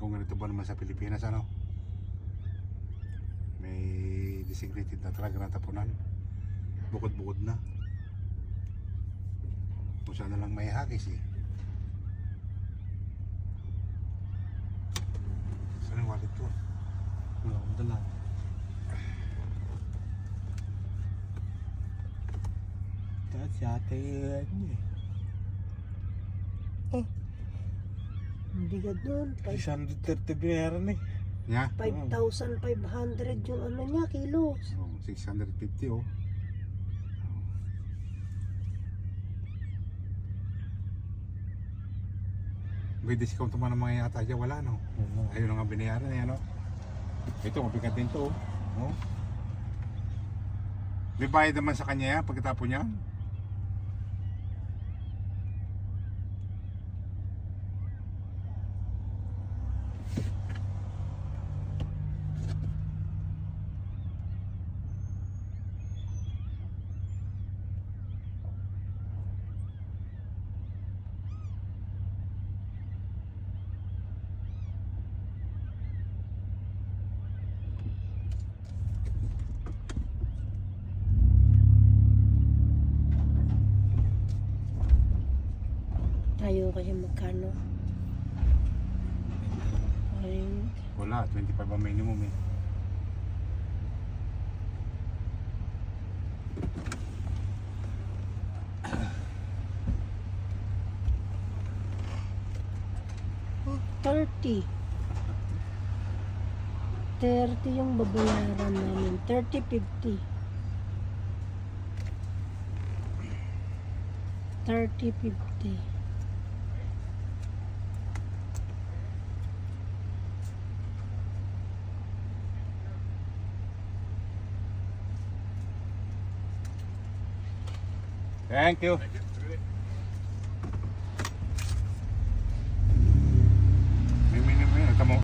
Kung ganito ba naman sa Pilipinas, ano? May designated na talaga na tapunan. Bukod-bukod na. Kung saan na lang may hagis eh. Saan yung wallet ko? Wala akong dala. Kasi ate yan eh. Ang bigat. Five- 630 binayaran eh. Nya? 5,500 yung ano niya, kilos. Oh, 650 oh. May discount naman ng mga yata dyan, wala no? Wala. Ayun ang nga binayaran eh, ano? Ito, mabigat din to, oh. oh. May bayad naman sa kanya yan, pagkatapon niya. Tayo kasi magkano. Ayun. Wala, 25 ang minimum eh. Thirty. 30 yung babayaran namin. 30, 50. 30, 50. Thank you.